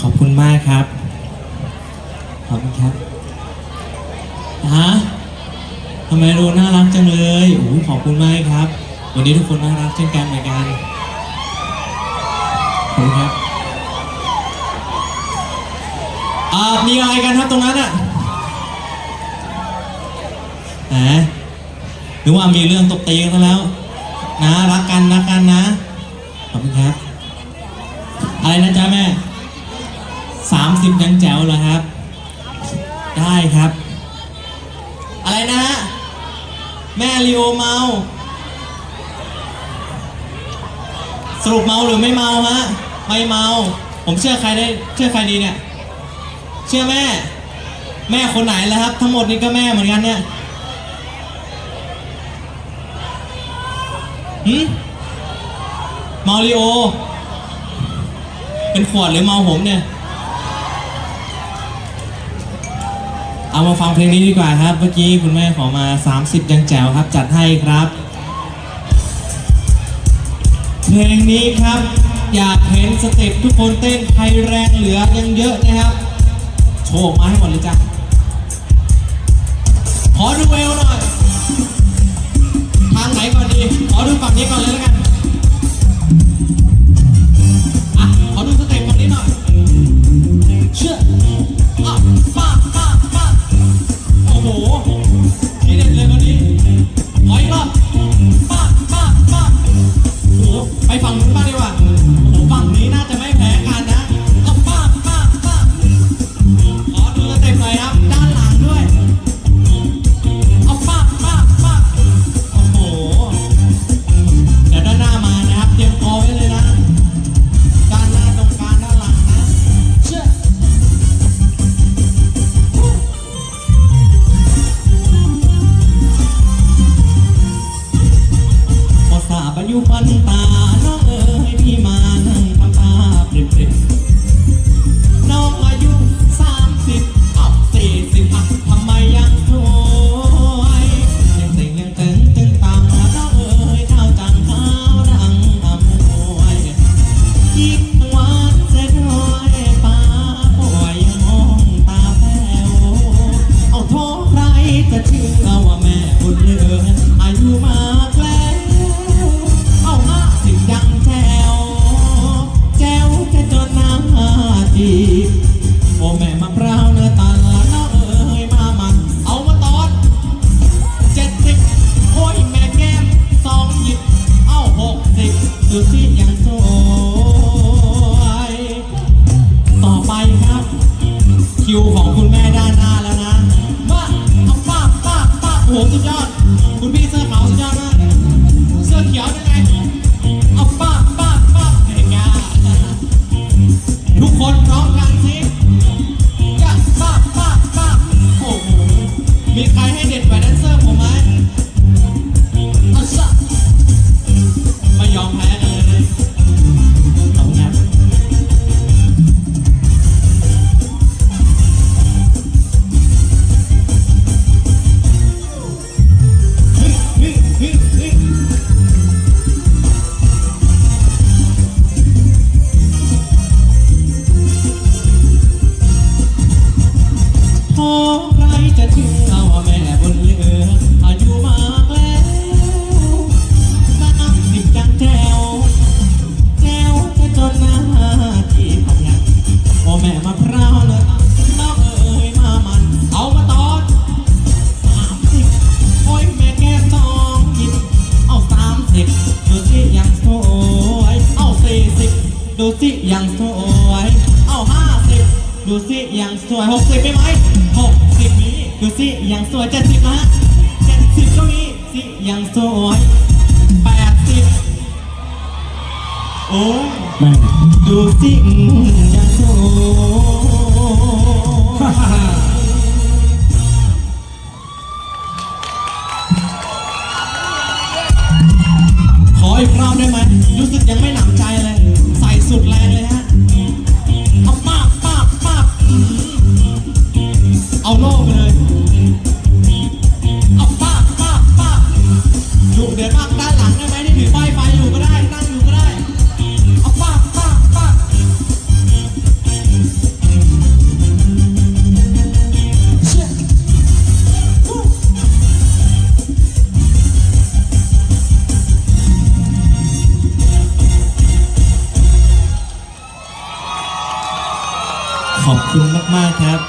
ขอบคุณมากครับ ขอบคุณครับฮะทำไมดูน่ารักจังเลยโอ้โหขอบคุณมากครับ วันนี้ทุกคนน่ารักเช่นกันเหมือนกันขอบคุณครับอ่ามีอะไรกันครับตรงนั้นอะแหมหรือว่ามีเรื่องตบตีกันแล้ว นะรักกันรักกันนะ ขอบคุณครับ อะไรนะจ๊ะแม่ สามสิบยังแจ๋วเหรอครับ ได้ครับ อะไรนะฮะแม่ลีโอเมาสรุปเมาหรือไม่เมาฮะไม่เมา ผมเชื่อใครได้เชื่อใครดีเนี่ย เชื่อแม่ แม่คนไหนแล้วครับ ทั้งหมดนี้ก็แม่เหมือนกันเนี่ยหืมมาริโอ เป็นขวดหรือเมาผมเนี่ย เอามาฟังเพลงนี้ดีกว่าครับ เมื่อกี้คุณแม่ขอมา 30 ยังแจ๋วครับ จัดให้ครับ เพลงนี้ครับ อยากเห็นสเต็ปทุกคนเต้นใครแรงเหลือยังเยอะนะครับ โชว์ออกมาให้หมดเลยจ้ะ ไปฝั่ง บอายุพันตา น้องเอ๋ยพี่มานั่งทำตาเปรียบเปรียบน้องอายุ ขอใครจะเชื่อว่าแม่บนเรืออายุมากแล้วน้ำสิบจังแจวแจวจะจนหน้าที่พังงานโอ้แม่มะพร้าวเลยน้องเอ๋ยมามัน เอามาตอนสามสิบโอ้ยแม่แก้มทองหยิบเอาสามสิบดูสิยังสวยเอาสี่สิบดูสิยังสวยเอาห้าสิบดูสิยังสวยหกสิบมีไหม หกสิบมีดูสิยังสวยเจ็ดสิบนะเจ็ดสิบก็มีสิยังสวยแปดสิบโอ้แม่ดูสิยังสวยขออีกรอบได้ไหมรู้สึกยังไม่หนำใจเลย ใส่สุดแรง เอาโลกไปเลย เอาปากปากปากอยู่เดี๋ยวปากด้านหลังได้ไหมนี่ถือป้ายไฟอยู่ก็ได้ นั่งอยู่ก็ได้ เอาปากปากปากเชี่ยขอบคุณมาก ๆ ครับ